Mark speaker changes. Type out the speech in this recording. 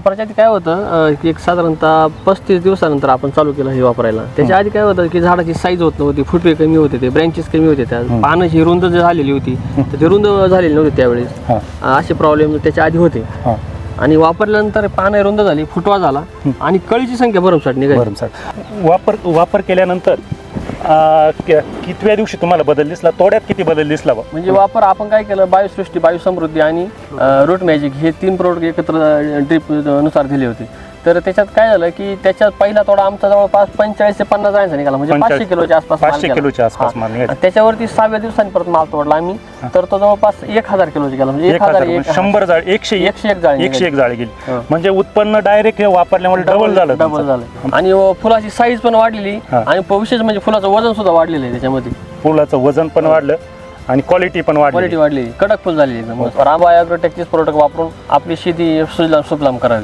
Speaker 1: वापराच्या आधी काय होतं अं, की एक साधारणतः पस्तीस दिवसानंतर आपण चालू केलं हे वापरायला. त्याच्या आधी काय होतं की झाडाची साईज होत नव्हती फुटवे कमी होते ते ब्रँचेस कमी होते. त्या पानं ही रुंद जी झालेली होती तर ते रुंद झालेली नव्हती त्यावेळेस.
Speaker 2: हां.
Speaker 1: अं, असे प्रॉब्लेम त्याच्या आधी होते.
Speaker 2: हां.
Speaker 1: आणि वापरल्यानंतर पानं रुंद झाली फुटवा झाला आणि कळीची संख्या भरमसाठ निघाली.
Speaker 2: बरं सर वापर वापर केल्यानंतर अं, कितव्या दिवशी तुम्हाला बदल दिसला? तोड्यात किती बदल दिसला बा?
Speaker 1: म्हणजे वापर आपण काय केलं? बायोसृष्टी बायोसमृद्धी आणि रूट मॅजिक हे तीन प्रोडक्ट एकत्र ड्रीपनुसार दिले होते. तर त्याच्यात काय झालं की त्याच्यात पहिला तोडा आमचा जवळपास पंचेचाळीस ते पन्नास जायचा निघाला. म्हणजे पाचशे
Speaker 2: 45
Speaker 1: किलोच्या आसपास माल
Speaker 2: 500
Speaker 1: गेला.
Speaker 2: किलोच्या आसपास
Speaker 1: हा.
Speaker 2: माल निघाला.
Speaker 1: आणि त्याच्यावरती सहाव्या दिवसांनी परत माल तोडला आम्ही. तर तो जवळपास एक हजार किलोचा गेला. म्हणजे
Speaker 2: एक हजार म्हणजे
Speaker 1: एक-
Speaker 2: शंभर जाळ एकशे एक
Speaker 1: एकशे एक जाळी
Speaker 2: एकशे एक जाळी गेली.
Speaker 1: हां.
Speaker 2: म्हणजे उत्पन्न डायरेक्ट वापरल्यामुळे डबल झालं
Speaker 1: डबल
Speaker 2: तुमचं.
Speaker 1: झालं. आणि अं, फुलाची साईज पण वाढलेली.
Speaker 2: हा.
Speaker 1: आणि प- विशेष म्हणजे फुलाचं वजन सुद्धा वाढलेलं आहे त्याच्यामध्ये.
Speaker 2: फुलाचं वजन पण वाढलं आणि क्वालिटी पण वाढली
Speaker 1: क्वालिटी वाढलेली. कडक फुल झालेली एकदम. रामबा ॲग्रोटेकचेच प्रोडक्ट वापरून आपली शेती सुजलाम सुफलाम करावी.